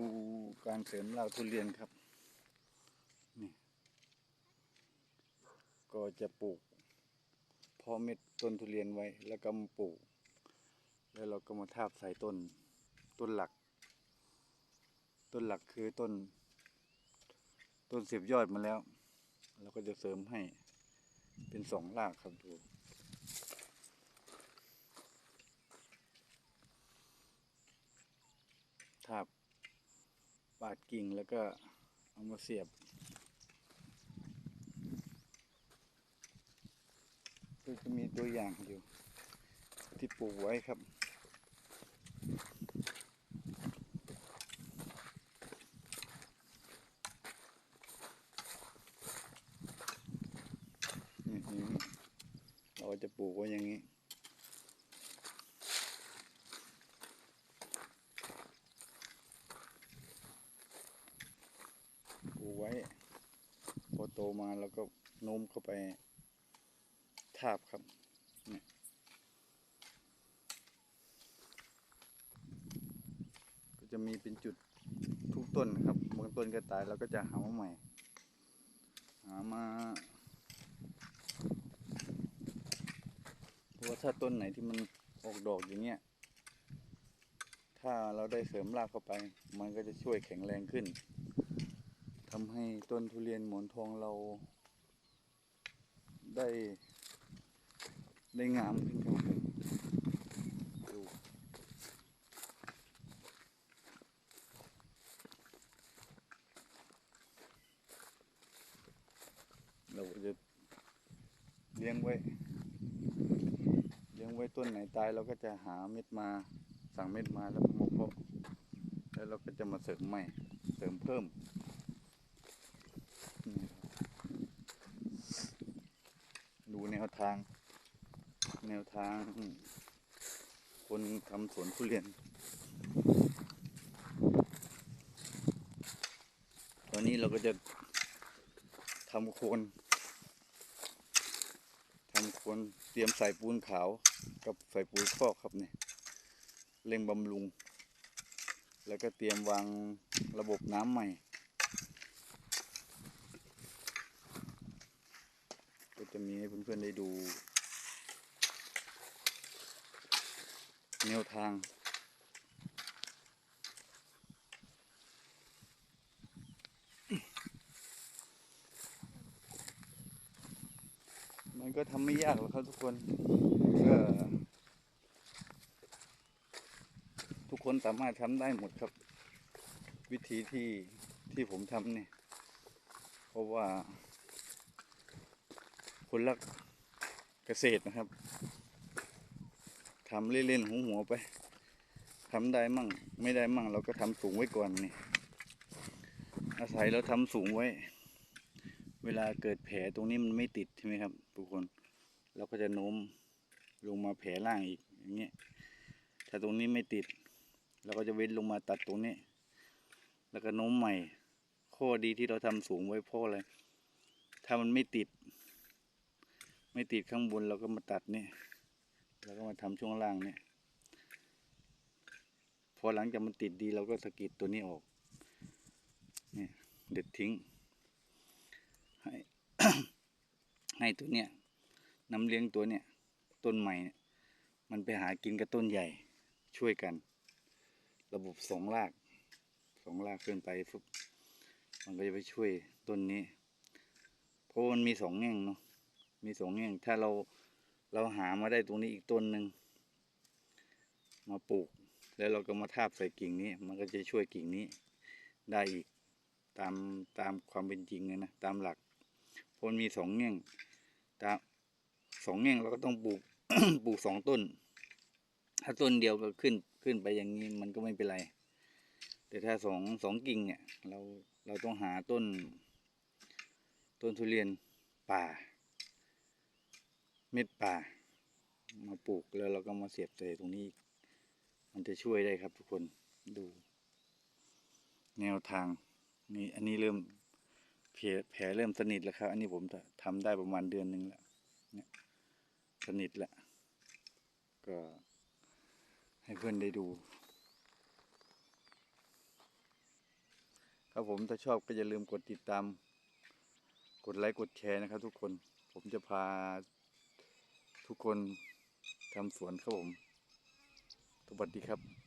ดูการเสริมรากทุเรียนครับ นี่ ก็จะปลูกพาะเม็ดต้นทุเรียนไว้ แล้วก็มาปลูก แล้วเราก็มาทาบใส่ต้น ต้นหลัก ต้นหลักคือต้น ต้นเสียบยอดมาแล้ว เราก็จะเสริมให้เป็นสองรากครับดูทาบ ปาดกิ่งแล้วก็เอามาเสียบ ก็จะมีตัวอย่างอยู่ ที่ปลูกไว้ครับนี่นี่เราจะปลูกไว้อย่างนี้ ปลูก ไว้ พอโตมาแล้วก็โน้มเข้าไปทาบครับเนี่ยก็จะมีเป็นจุดทุกต้นครับบางต้นก็ตายเราก็จะหามาใหม่ หามาเพราะว่าถ้าต้นไหนที่มันออกดอกอย่างเงี้ยถ้าเราได้เสริมรากเข้าไป มันก็จะช่วยแข็งแรงขึ้น ทำให้ต้นทุเรียนหมอนทองเราได้ ได้งามขึ้นครับดูเราจะเลี้ยงไว้ เลี้ยงไว้ต้นไหนตายเราก็จะหาเม็ดมาสั่งเม็ดมาแล้วมาเพาะแล้วเราก็จะมาเสริมใหม่ เสริมเพิ่ม นี่ครับดูแน วทาง แนวทาง คนทำสวนทุเรียน ตอนนี้เราก็จะทำโคนทำโคนเตรียมใส่ปูนขาวกับใส่ปุ๋ยคอกครับเนี่ยเร่งบำรุง แล้วก็เตรียมวางระบบน้ำใหม่ จะมีให้เพื่อนๆได้ดู แนวทาง มันก็ทำไม่ยากหรอกครับทุกคนก็ทุกคนสามารถทำได้หมดครับ วิธีที่ที่ผมทำเนี่ย เพราะว่า คนรักเกษตรนะครับทำเล่นๆหัวหัวไปทำได้มั่ง ไม่ได้มั่ง เราก็ทำสูงไว้ก่อนนี่อาศัยเราทำสูงไว้ เวลาเกิดแผลตรงนี้มันไม่ติดใช่ไหมครับ ทุกคนเราก็จะโน้มลงมาแผลล่างอีกอย่างเงี้ยถ้าตรงนี้ไม่ติด เราก็จะเว้นลงมาตัดตรงนี้ แล้วก็โน้มใหม่ ข้อดีที่เราทำสูงไว้เพราะอะไรถ้ามันไม่ติด ไม่ติดข้างบนเราก็มาตัดนี่แล้วก็มาทำช่วงล่างเนี่ยพอหลังจากมันติดดีเราก็สะกิดตัวนี้ออกนี่เด็ดทิ้ง ให้ให้ตัวเนี้ยน้ำเลี้ยงตัวเนี้ยต้นใหม่มันไปหากินกับต้นใหญ่ช่วยกัน ระบบสองรากสองรากขึ้นไปฟุบมันก็จะไปช่วยต้นนี้ เพราะมันมีสองแง่งเนาะ มีสองแง่งถ้าเราเราหามาได้ตรงนี้อีกต้นหนึ่งมาปลูก แล้วเราก็มาทาบใส่กิ่งนี้ มันก็จะช่วยกิ่งนี้ได้อีกตามตามความเป็นจริงเลยนะตามหลักพนมีสองแง่งตามสองแง่งเราก็ต้องปลูกปลูกสองต้น ถ้าต้นเดียวก็ขึ้นขึ้นไปอย่างนี้มันก็ไม่เป็นไร แต่ถ้าสองสองกิ่งเนี่ยเราเราต้องหาต้น ต้นทุเรียนป่า เม็ดป่า มาปลูกแล้วเราก็มาเสียบใส่ตรงนี้ มันจะช่วยได้ครับทุกคนดู แนวทางนี่อันนี้เริ่มแผลเริ่มสนิทแล้วครับ อันนี้ผมทำได้ประมาณเดือนหนึ่งแล้วเนี่ยสนิทแล้วก็ให้เพื่อนได้ดูครับผมถ้าชอบก็อย่าลืมกดติดตาม กดไลค์กดแชร์นะครับทุกคนผมจะพา ทุกคนทำสวนครับผม สวัสดีครับ